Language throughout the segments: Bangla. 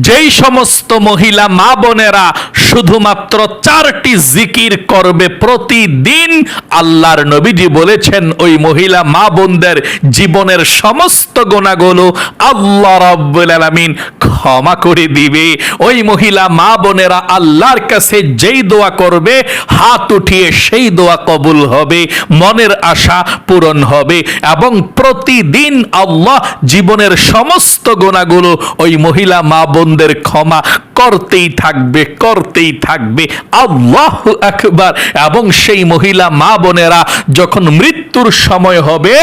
যেই সমস্ত মহিলা, মা বোনেরা শুধুমাত্র চারটি জিকির করবে প্রতিদিন, আল্লাহর নবীজি বলেছেন, ওই মহিলা, মা বোনদের জীবনের সমস্ত গোনাগুলো আল্লাহ রাব্বুল আলামিন ক্ষমা করে দিবে। ওই মহিলা, মা বোনেরা আল্লাহর কাছে যেই দোয়া করবে, হাত উঠিয়ে সেই দোয়া কবুল হবে, মনের আশা পূরণ হবে এবং প্রতিদিন আল্লাহ জীবনের সমস্ত গোনাগুলো ওই মহিলা, মা বোনদের ক্ষমা করতেই থাকবে করতেই থাকবে। আল্লাহ আকবার। এবং সেই মহিলা, মা বোনেরা, যখন মৃত্যুর সময় হবে,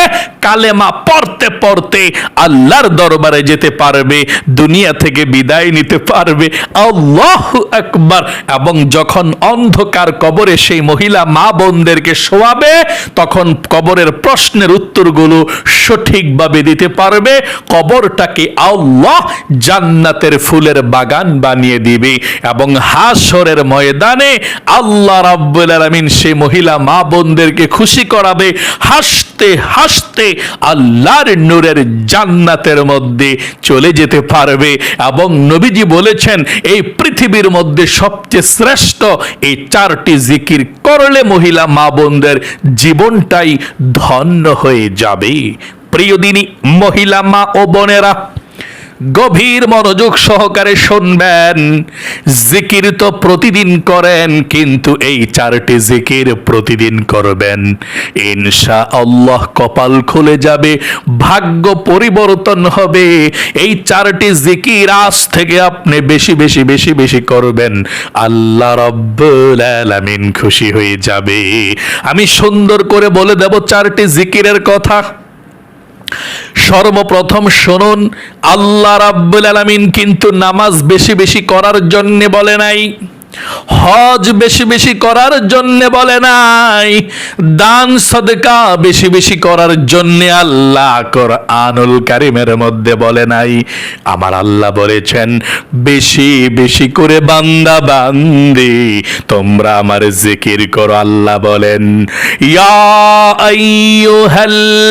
কালেমা পড়তে পড়তে আল্লাহর দরবারে যেতে পারবে, দুনিয়া থেকে বিদায় নিতে পারবে। আল্লাহ আকবার। এবং যখন অন্ধকার কবরে সেই মহিলা, মা বোনদেরকে শোয়াবে, তখন কবরের প্রশ্নের উত্তরগুলো সঠিকভাবে দিতে পারবে। কবরটাকে আল্লাহ জান্নাতের ফুলের বাগান বানিয়ে দিবে। এবং হাসরের ময়দানে আল্লাহ রাব্বুল আলামিন সেই মহিলা মা বোনদেরকে খুশি করাবে। হাসতে হাসতে আল্লাহর নূরের জান্নাতের মধ্যে চলে যেতে পারবে। এবং নবীজি বলেছেন, এই পৃথিবীর মধ্যে সবচেয়ে শ্রেষ্ঠ এই চারটি জিকির করলে মহিলা মা বোনদের জীবনটাই ধন্য হয়ে যাবে। প্রিয় দিনী, মহিলা মা ও বোনেরা গভীর মনোযোগ সহকারে শুনবেন। জিকির তো প্রতিদিন করেন, কিন্তু এই চারটি জিকির প্রতিদিন করবেন। ইনশা আল্লাহ কপাল খুলে যাবে, ভাগ্য পরিবর্তন হবে। এই চারটি জিকির আজ থেকে আপনি বেশি বেশি বেশি বেশি করবেন। আল্লাহ আলামিন খুশি হয়ে যাবে। আমি সুন্দর করে বলে দেব চারটি জিকিরের কথা। সর্বপ্রথম শুনুন আল্লাহ রাব্বুল আলামিন কিন্তু নামাজ বেশি বেশি করার জন্যে বলে নাই। হজ বেশি বেশি করার জন্য বলে নাই, দান সদকা বেশি বেশি করার জন্য আল্লাহ কোরআনুল কারিমের মধ্যে বলে নাই। আমার আল্লাহ বলেছেন, বেশি বেশি করে বান্দা বান্দি, তোমরা আমার জিকির করো, আল্লাহ বলেন, ইয়া আইয়ুহাল্লাযীনা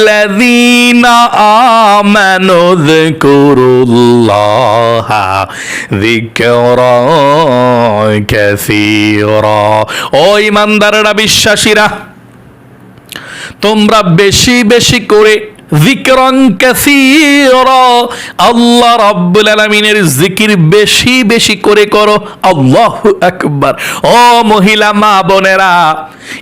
আমানু যিকুরুল্লাহা যিকরান কাসীরা ও ইমানদাররা বিশ্বাসীরা তোমরা বেশি বেশি করে কাসীরা, আল্লাহ রাব্বুল আলামিনের জিকির বেশি বেশি করে করো। আল্লাহু আকবার। ও মহিলা, মা বোনেরা,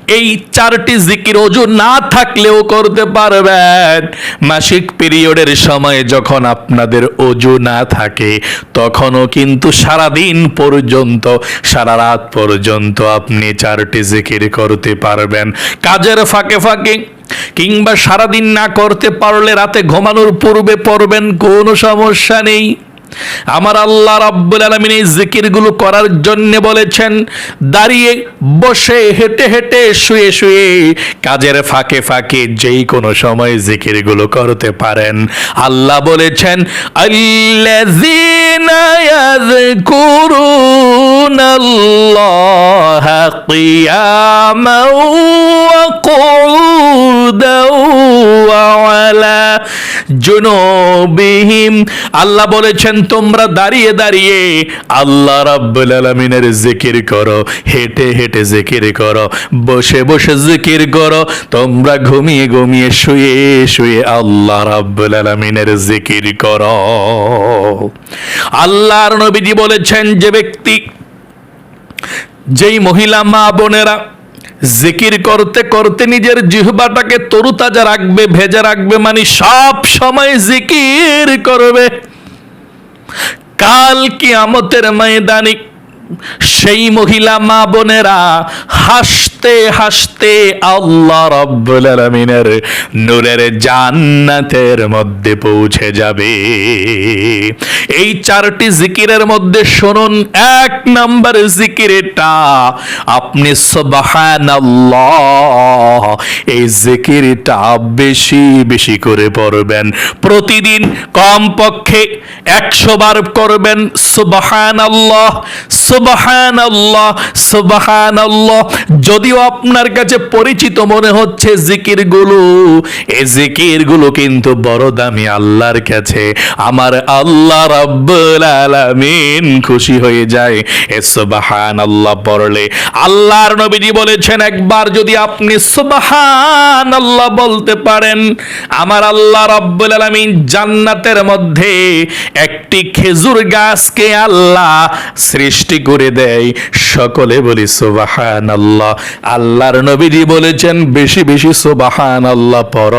এই চারটি জিকির অজু না থাকলেও করতে পারবেন। মাসিক পিরিয়ডের সময় যখন আপনাদের অজু না থাকে, তখনও কিন্তু সারা দিন পর্যন্ত, সারা রাত পর্যন্ত আপনি চারটি জিকির করতে পারবেন। কাজের ফাঁকে ফাঁকে কিংবা সারাদিন না করতে পারলে রাতে ঘুমানোর পূর্বে পড়বেন, কোনো সমস্যা নেই। আমার আল্লাহ রাব্বুল আলামিন এই জিকিরগুলো করার জন্য বলেছেন, দাঁড়িয়ে বসে হেঁটে হেঁটে শুয়ে শুয়ে কাজের ফাঁকে ফাঁকে যেই কোনো সময় জিকিরগুলো করতে পারেন। আল্লাহ বলেছেন, আল্লাযীনা কুউদান ওয়া আলা জুনুবিহিম আল্লাহ বলেছেন, তোমরা দাঁড়িয়ে দাঁড়িয়ে আল্লাহ রাব্বুল আলামিনের জিকির করো। হেঁটে হেঁটে জিকির করো। বসে বসে জিকির করো। তোমরা ঘুমিয়ে ঘুমিয়ে শুয়ে শুয়ে আল্লাহ রাব্বুল আলামিনের জিকির করো। আল্লাহর নবীজি বলেছেন, যে ব্যক্তি যেই মহিলা মা বোনেরা জিকির করতে করতে নিজের জিহবাটাকে তরুতাজা রাখবে, ভেজা রাখবে মানে সব সময় জিকির করবে। কাল কিয়ামতের ময়দানিক সেই মহিলা মা বোনেরা হাসতে হাসতে আল্লাহ রব্বুল আলামিনের নূরের জান্নাতের মধ্যে পৌঁছে যাবে। এই চারটি জিকিরের মধ্যে শুনুন, এক নাম্বার জিকির এটা আপনি সুবহানাল্লাহ, এই জিকিরটা বেশি বেশি করে পড়বেন। প্রতিদিন কমপক্ষে একশো বার করবেন সুবহানাল্লাহ সুবহানাল্লাহ সুবহানাল্লাহ। যদি যদিও আপনার কাছে পরিচিত মনে হচ্ছে জিকিরগুলো এই জিকিরগুলো কিন্তু বড় দামি আল্লাহর কাছে। আমার আল্লাহ রাব্বুল আলামিন খুশি হয়ে যায়, এ সুবহানাল্লাহ পড়লে। আল্লাহর নবীজি বলেছেন, একবার যদি আপনি সুবহানাল্লাহ বলতে পারেন, আমার আল্লাহ রাব্বুল আলামিন জান্নাতের মধ্যে একটি খেজুর গাছকে আল্লাহ সৃষ্টি করে দেয়। সকলে বলি সুবাহান আল্লাহ আল্লাহর নবীজি বলেছেন, বেশি বেশি সুবাহান আল্লাহ পর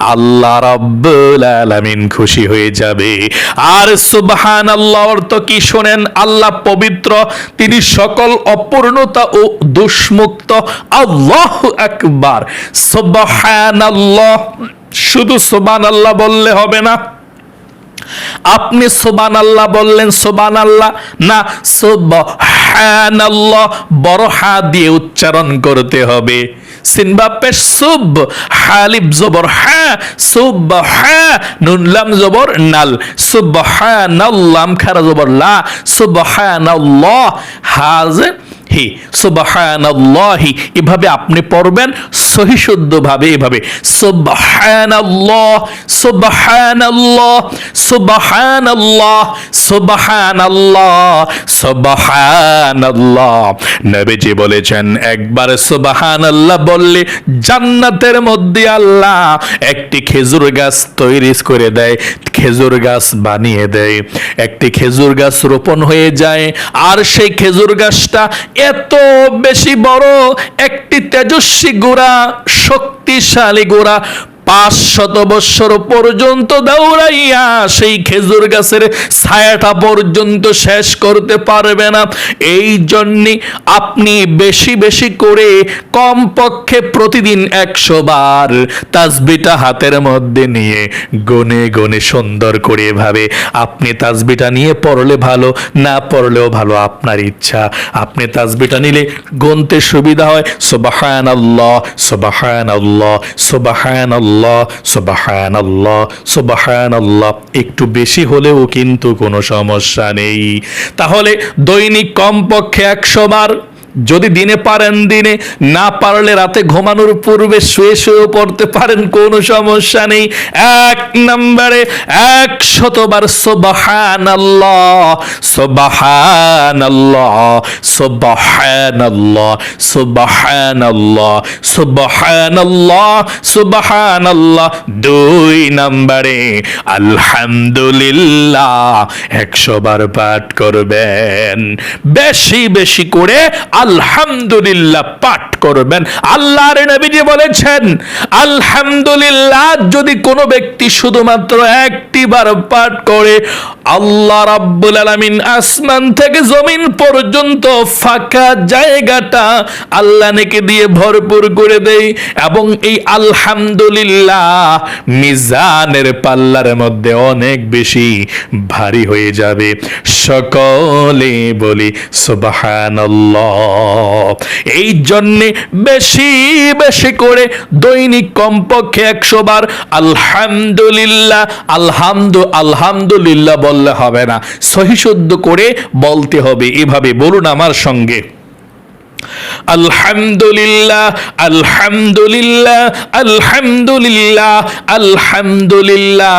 আল্লাহ রব্বুল আলামিন খুশি হয়ে যাবে। আর সুবাহান আল্লাহ অর্থ কি শোনেন? আল্লাহ পবিত্র, তিনি সকল অপূর্ণতা ও দুষ্মুক্ত। আল্লাহ আকবার। সুবাহান আল্লাহ শুধু সুবান আল্লাহ বললে হবে না আপনি সোবান আল্লাহ বললেন সোবান আল্লাহ না আল্লাহ বড় হা দিয়ে উচ্চারণ করতে হবে। সিনবাপে সুব হালিব জবর হ্যাঁ সুব হ্যাঁ নুনলাম জবর নাল সুব হ্যাঁ খারা জবর লা সুব হ্যাঁ হাজ হি এভাবে আপনি পড়বেন সহি শুদ্ধভাবে এভাবে সুবহানাল্লাহ। নবীজি বলেছেন, একবার সুবহানাল্লাহ বললে জান্নাতের মধ্যে আল্লাহ একটি খেজুর গাছ তৈরি করে দেয়, খেজুর গাছ বানিয়ে দেয়। একটি খেজুর গাছ রোপণ হয়ে যায়, আর সেই খেজুর গাছটা এত বেশি বড়, একটি তেজস্বী গোড়া শক্তিশালী গোড়া পাঁচ শত বৎসর পর্যন্ত দৌড়াইয়া সেই খেজুর গাছের ছায়াটা পর্যন্ত শেষ করতে পারবে না। এই জন্যে আপনি বেশি বেশি করে কমপক্ষে প্রতিদিন একশো বার তাসবিটা হাতের মধ্যে নিয়ে গনে গনে সুন্দর করে এভাবে আপনি তাসবিটা নিয়ে পড়লে ভালো, না পড়লেও ভালো, আপনার ইচ্ছা। আপনি তাসবিটা নিলে গনতে সুবিধা হয়। সোবাহান আল্লাহ সোবাহান আল্লাহ সোবাহান আল্লাহ সোবাহান আল্লাহ সোবাহান আল্লাহ একটু বেশি হলেও কিন্তু কোনো সমস্যা নেই। তাহলে দৈনিক কমপক্ষে একশো বার যদি দিনে পারেন দিনে, না পারলে রাতে ঘুমানোর পূর্বে শুয়ে শুয়েও পড়তে পারেন, কোনো সমস্যা নেই। এক নম্বরে এক শতবার সোবাহান আল্লাহ সোবাহান আল্লাহ সোবাহান আল্লাহ সোবাহান আল্লাহ সোবাহান আল্লাহ সোবাহান আল্লাহ দুই নম্বরে আলহামদুলিল্লাহ একশো বার পাঠ করবেন। বেশি বেশি করে আলহামদুলিল্লাহ পাঠ করবেন। আল্লাহর নবীজি বলেছেন, আলহামদুলিল্লাহ যদি কোনো ব্যক্তি শুধুমাত্র একটি বার পাঠ করে, আল্লাহ রাব্বুল আলামিন আসমান থেকে জমিন পর্যন্ত ফাঁকা জায়গাটা আল্লাহ নেকে দিয়ে ভরপুর করে দেয় এবং এই আলহামদুলিল্লাহ মিজানের পাল্লার মধ্যে অনেক বেশি ভারী হয়ে যাবে। সকলে বলি, সুবহানাল্লাহ। এই জন্যে বেশি বেশি করে দৈনিক কমপক্ষে একশো বার আলহামদুলিল্লাহ, আলহামদু, আলহামদুলিল্লাহ বললে হবে না। সহিশুদ্ধ করে বলতে হবে। এভাবে বলুন আমার সঙ্গে। আলহামদুলিল্লাহ আলহামদুলিল্লাহ আলহামদুলিল্লাহ আলহামদুলিল্লাহ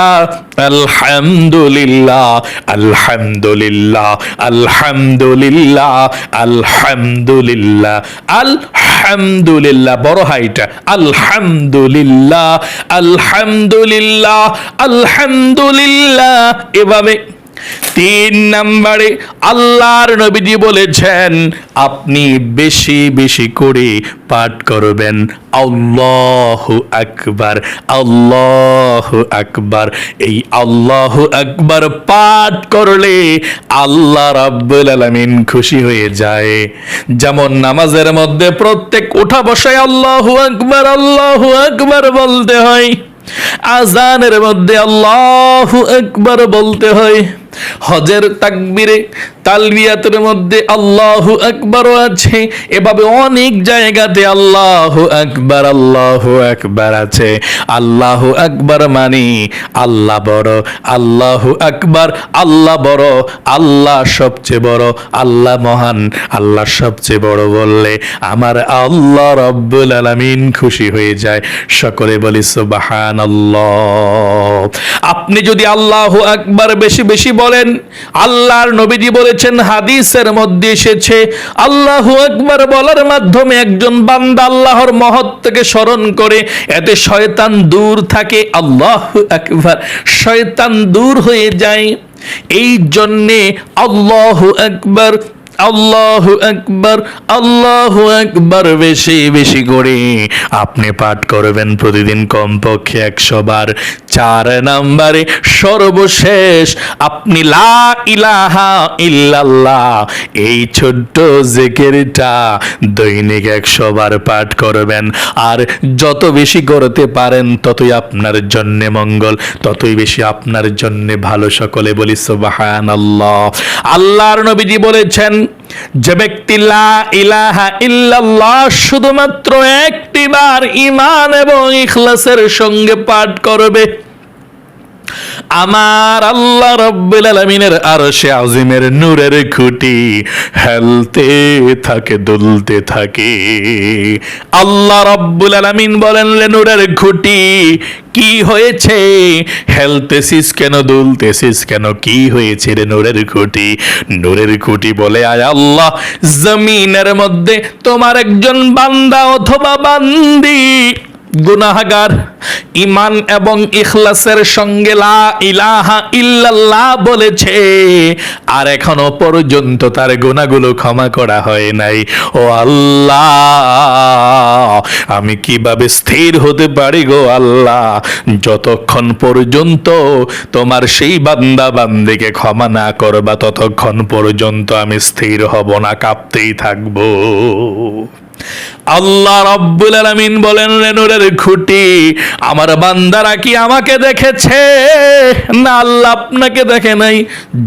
আলহামদুলিল্লাহ আলহামদুলিল্লাহ আলহামদুলিল্লাহ আলহামদুলিল্লাহ আলহামদুলিল্লাহ বড় হাইটা আলহামদুলিল্লাহ আলহামদুলিল্লাহ আলহামদুলিল্লাহ এভাবে তিন নম্বরে আল্লাহর নবীজি বলেছেন, আপনি বেশি বেশি করে পাঠ করবেন। আল্লাহ আকবার আল্লাহ আকবার। এই আল্লাহ আকবার পাঠ করলে আল্লাহ রাব্বুল আলামিন খুশি হয়ে যায়। যেমন নামাজের মধ্যে প্রত্যেক উঠা বসায় আল্লাহ আকবার আল্লাহ আকবার বলতে হয়। আজানের মধ্যে আল্লাহ একবার বলতে হয়। হজের তাকবিরে, তালবিয়াতের মধ্যে আল্লাহু আকবারও আছে, এভাবে অনেক জায়গাতে আল্লাহু আকবার আল্লাহু আকবার আছে। আল্লাহু আকবার মানে আল্লাহ বড়, আল্লাহু আকবার, আল্লাহ বড়, আল্লাহ সবচেয়ে বড়, আল্লাহ মহান, আল্লাহ সবচেয়ে বড় বললে আমার আল্লাহ রব্বুল আলামিন খুশি হয়ে যায়। সকলে বলি সুবহানাল্লাহ। আপনি যদি আল্লাহু আকবার বেশি বেশি বলেন আল্লাহর নবীজি বলেছেন, হাদিসের মধ্যে এসেছে, আল্লাহু আকবার বলার মাধ্যমে একজন বান্দা আল্লাহর মহত্বকে স্মরণ করে, এতে শয়তান দূর থাকে, আল্লাহ একবার শয়তান দূর হয়ে যায়। এই জন্যে আল্লাহ আকবার আল্লাহু আকবার আল্লাহু আকবার বেশি বেশি করে। আপনি পাঠ করবেন প্রতিদিন কমপক্ষে একশো বার। চার নাম্বারে সর্বশেষ, আপনি লা ইলাহা ইল্লাল্লাহ, এই ছোট্ট জেকেরটা দৈনিক একশো বার পাঠ করবেন। আর যত বেশি করতে পারেন, ততই আপনার জন্যে মঙ্গল, ততই বেশি আপনার জন্যে ভালো। সকলে বলি সুবহানাল্লাহ। আল্লাহর নবীজি বলেছেন যে ব্যক্তি লা ইলাহা ইল্লাল্লাহ শুধুমাত্র একটিবার ইমান এবং ইখলাসের সঙ্গে পাঠ করবে। আমার আল্লাহ রব্বুল আলমিনের আরশে আজিমের নূরের খুঁটি হেলতে থাকে, দুলতে থাকে। আল্লাহ রব্বুল আলমিন বলেন নূরের খুঁটি, কি হয়েছে? হেলতেছিস কেন, দুলতেছিস কেন? কি হয়েছে রে নূরের খুঁটি? নূরের খুঁটি বলে, আয় আল্লাহ, জমিনের মধ্যে তোমার একজন বান্দা অথবা বান্দি গুনাহাগার ইমান এবং ইখলাসের সঙ্গে লা ইলাহা ইল্লাল্লাহ বলেছে। আর এখনও পর্যন্ত তার গুনাহগুলো ক্ষমা করা হয় নাই। ও আল্লাহ, আমি কীভাবে স্থির হতে পারি গো আল্লাহ? যতক্ষণ পর্যন্ত তোমার সেই বান্দা বান্দিকে ক্ষমা না করবা, ততক্ষণ পর্যন্ত আমি স্থির হব না, কাঁপতেই থাকব। আল্লাহ রব্বুল আলামিন বলেন রেনুরের খুঁটি, আমার বান্দারা কি আমাকে দেখেছে? না, আল্লাহ আপনাকে দেখে নাই।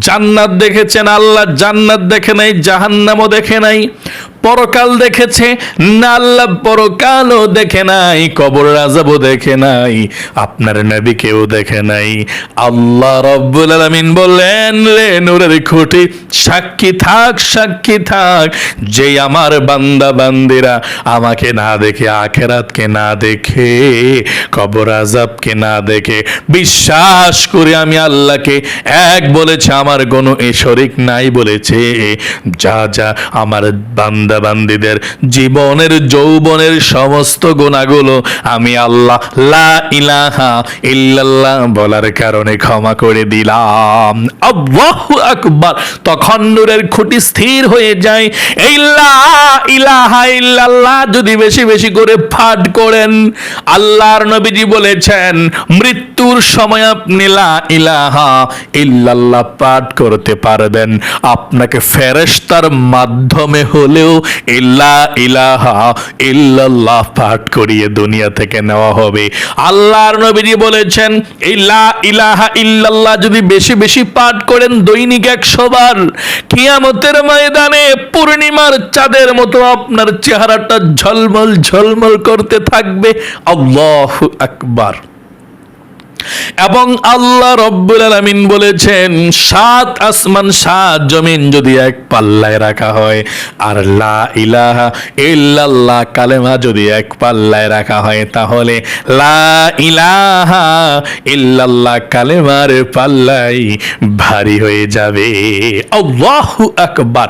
জান্নাত দেখেছেন আল্লাহ জান্নাত দেখে নাই, জাহান্নামও দেখে নাই। পরকাল দেখেছে, না আল্লাহ পরকালও দেখে নাই, কবর রাজাবও দেখে নাই, আপনার নবীকেও দেখে নাই। আল্লাহ রব্বুল আলামিন বললেন রে নূরের খুঁটি, সাক্ষী থাক সাক্ষী থাক, যে আমার বান্দা বান্দিরা আমাকে না দেখে, আখেরাতকে না দেখে, কবর আজাবকে না দেখে, বিশ্বাস করে আমি আল্লাহকে এক বলেছে, আমার কোনো এ শরিক নাই বলেছে, যা যা আমার বান্দা বান্দিদের জীবনের, যৌবনের সমস্ত গুণাগুলো আমি আল্লাহ ইলাহা ইল্লাল্লাহ বলার কারণে ক্ষমা করে দিলাম। আল্লাহু আকবার। তখন নূরের খুঁটি স্থির হয়ে যায়। এই লা ইলাহা ইল্লাল্লাহ যদি বেশি বেশি করে পাঠ করেন, আল্লাহর নবীজি বলেছেন, মৃত্যুর সময় আপনি লা ইলাহা ইল্লাল্লাহ পাঠ করতে পারবেন। আপনাকে ফেরেশতার মাধ্যমে হলেও ইল্লা ইলাহা ইল্লাল্লাহ পাঠ করিয়ে দুনিয়া থেকে নেওয়া হবে। আল্লাহর নবীজি বলেছেন, ইল্লা ইলাহা ইল্লাল্লাহ যদি বেশি বেশি পাঠ করেন দৈনিক একশো বার, কিয়ামতের ময়দানে পূর্ণিমার চাঁদের মতো আপনার চেহারাটা ঝলমল ঝলমল করতে থাকবে। আল্লাহ আকবার। এবং আল্লাহ রব্বুল আলামিন বলেছেন, সাত আসমান, সাত জমিন যদি এক পাল্লায় রাখা হয়, আর লা ইলাহা ইল্লাল্লাহ কালেমা যদি এক পাল্লায় রাখা হয়, তাহলে লা ইলাহা ইল্লাল্লাহ কালেমার পাল্লাই ভারী হয়ে যাবে। আল্লাহু আকবার।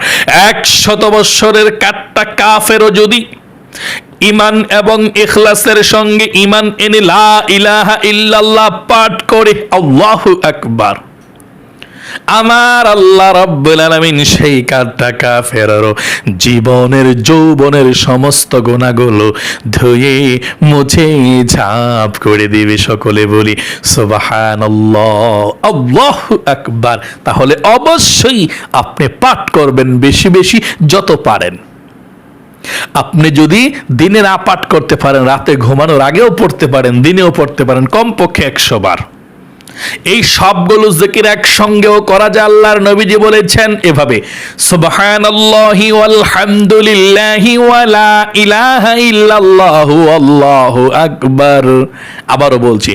একশত বৎসরের কাট্টা কাফেরও যদি ইমান এবং ইখলাসের সঙ্গে ইমান এনে লা ইলাহা ইল্লাল্লাহ পাঠ করে আল্লাহু আকবার। আমার আল্লাহ রাব্বুল আলামিন সেই কাঠটা কাফেরও জীবনের যৌবনের সমস্ত গুণাগুলো ধুয়ে, মুছে, ঝাঁপ করে দিবে সকলে বলি, সুবহানাল্লাহ, আল্লাহু আকবার। তাহলে অবশ্যই আপনি পাঠ করবেন বেশি বেশি যত পারেন। আপনি যদি দিনে না পাঠ করতে পারেন, রাতে ঘুমানোর আগেও পড়তে পারেন, দিনেও পড়তে পারেন, কমপক্ষে একশো বার। এই সবগুলো জিকির একসঙ্গেও করা যায়, আল্লাহর নবীজি বলেছেন এভাবে, সুবহানাল্লাহি ওয়ালহামদুলিল্লাহি ওয়ালা ইলাহা ইল্লাল্লাহু আল্লাহু আকবার। আবারও বলছি,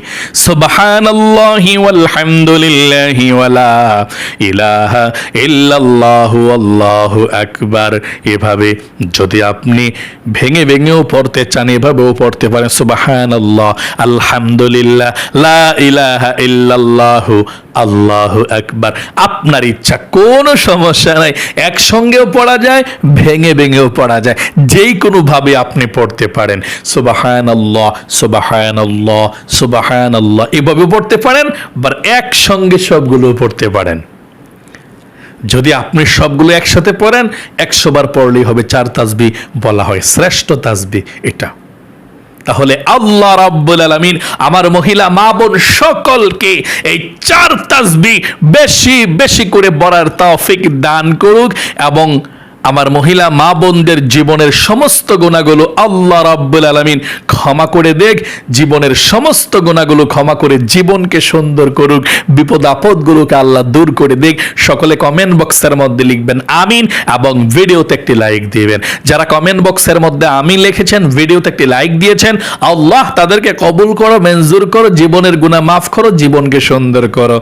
সুবহানাল্লাহি ওয়ালহামদুলিল্লাহি ওয়ালা ইলাহা ইল্লাল্লাহু আল্লাহু আকবার। এভাবে যদি আপনি ভেঙে ভেঙেও পড়তে চান, এভাবেও পড়তে পারেন, সুবহানাল্লাহ, আলহামদুলিল্লাহ, লা ইলাহা ইল্লাল্লাহু, আল্লাহু আকবার। আপনার ইচ্ছা কোনো সমস্যা নাই, একসঙ্গেও পড়া যায়, ভেঙে ভেঙেও পড়া যায়। যেই কোনো ভাবে আপনি পড়তে পারেন। সুবাহানাল্লাহ সুবাহানাল্লাহ সুবাহানাল্লাহ। এভাবে পড়তে পারেন বা একসঙ্গে সবগুলো পড়তে পারেন। যদি আপনি সবগুলো একসাথে পড়েন, একশো বার পড়লেই হবে। চার তাসবি বলা হয়, শ্রেষ্ঠ তাসবি এটা। তাহলে আল্লাহ রাব্বুল আলামিন আমার মহিলা মা বোন সকলকে এই চার তাসবি বেশি বেশি করে বলার তৌফিক দান করুক এবং আমার মহিলা, মা বোনদের জীবনের সমস্ত গুণাগুলো আল্লাহ রাব্বুল আলামিন ক্ষমা করে দেখ। জীবনের সমস্ত গুণাগুলো ক্ষমা করে জীবনকে সুন্দর করুক। বিপদ, আপদগুলোকে আল্লাহ দূর করে দেখ। সকলে কমেন্ট বক্সের মধ্যে লিখবেন, আমিন এবং ভিডিওতে একটি লাইক দিবেন। যারা কমেন্ট বক্সের মধ্যে আমিন লিখেছেন, ভিডিওতে একটি লাইক দিয়েছেন, আল্লাহ তাদেরকে কবুল করো, মঞ্জুর করো, জীবনের গুণা মাফ করো, জীবনকে সুন্দর করো।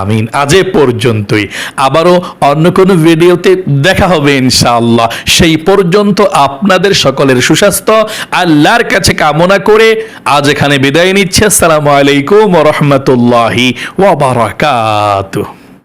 আমিন। আজ এ পর্যন্তই। আবারও অন্য কোনো ভিডিওতে দেখা হবে ইনশাআল্লাহ। সেই পর্যন্ত আপনাদের সকলের সুস্বাস্থ্য। আল্লাহর কাছে কামনা করে আজ এখানে বিদায় নিচ্ছে। আসসালামু আলাইকুম রহমতুল্লাহি ওয়া বারাকাতুহু।